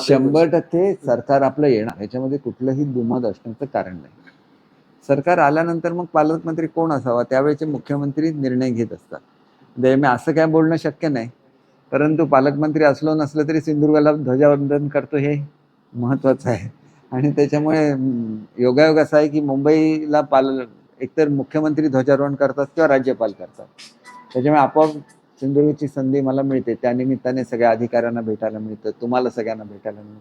शंभर टक्के सरकार आपलं येणार. याच्यामध्ये कुठलंही दुमत असण्याचं कारण नाही. सरकार आल्यानंतर मग पालकमंत्री कोण असावा? त्यावेळेचे मुख्यमंत्री निर्णय घेत असतात. म्हणजे मी असं काय बोलणं शक्य नाही. परंतु पालकमंत्री असलो नसलं तरी सिंधुदुर्गाला ध्वजावंदन करतो हे महत्वाचं आहे. आणि त्याच्यामुळे योगायोग असा आहे की मुंबईला पाल एकतर मुख्यमंत्री ध्वजारोहण करतात किंवा राज्यपाल करतात. त्याच्यामुळे आपोआप सिंधुदुर्गची संधी मला मिळते. त्या निमित्ताने सगळ्या अधिकाऱ्यांना भेटायला मिळतं. तुम्हाला सगळ्यांना भेटायला मिळतं.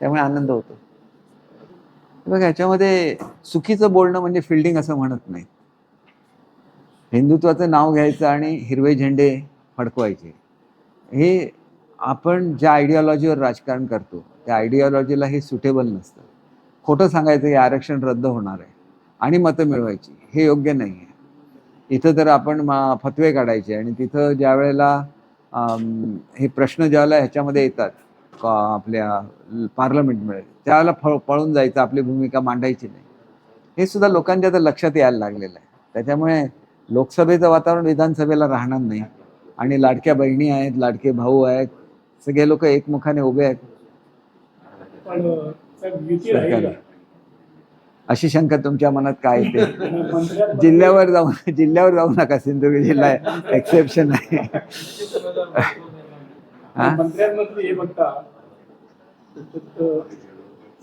त्यामुळे आनंद होतो. बघा याच्यामध्ये चुकीचं बोलणं म्हणजे फिल्डिंग असं म्हणत नाही. हिंदुत्वाचं नाव घ्यायचं आणि हिरवे झेंडे फडकवायचे. हे आपण ज्या आयडिओलॉजीवर राजकारण करतो त्या आयडिओलॉजीला हे सुटेबल नसतं. खोटं सांगायचं की आरक्षण रद्द होणार आहे. आणि मतं मिळवायची हे योग्य नाही आहे. इथं तर आपण मा- फतवे काढायचे आणि तिथं ज्या वेळेला हे प्रश्न ज्यावेळेला ह्याच्यामध्ये येतात आपल्या पार्लमेंटमध्ये त्यावेळेला फळ पळून जायचं आपली भूमिका मांडायची नाही. हे सुद्धा लोकांच्या आता लक्षात यायला लागलेलं आहे. त्याच्यामुळे लोकसभेचं वातावरण विधानसभेला राहणार नाही. आणि लाडक्या बहिणी आहेत लाडके भाऊ आहेत सगळे लोक एकमुखाने उभे आहेत. अशी शंका तुमच्या मनात काय येते? जिल्ह्यावर जाऊ जिल्ह्यावर जाऊ नका सिंधुदुर्ग जिल्हा एक्सेप्शन आहे.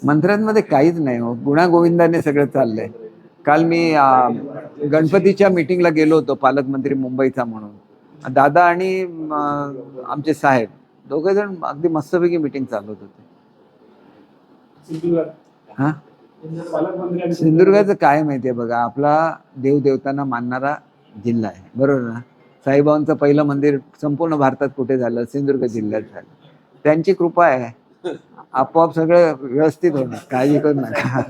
मंत्र्यांमध्ये काहीच नाही हो. गुणागोविंदाने सगळं चाललंय. काल मी गणपतीच्या मिटिंगला गेलो होतो पालकमंत्री मुंबईचा म्हणून. दादा आणि आमचे साहेब दोघे जण अगदी मस्तपैकी मिटिंग चालवत होते. हा? सिंधुदुर्गाचं काय माहितीये बघा? आपला देवदेवतांना मानणारा जिल्हा आहे. बरोबर ना? साईबाबांचं पहिलं मंदिर संपूर्ण भारतात कुठे झालं? सिंधुदुर्ग जिल्ह्यात झालं. त्यांची कृपा आहे. आपोआप सगळं व्यवस्थित होणार. काळजी करू नका.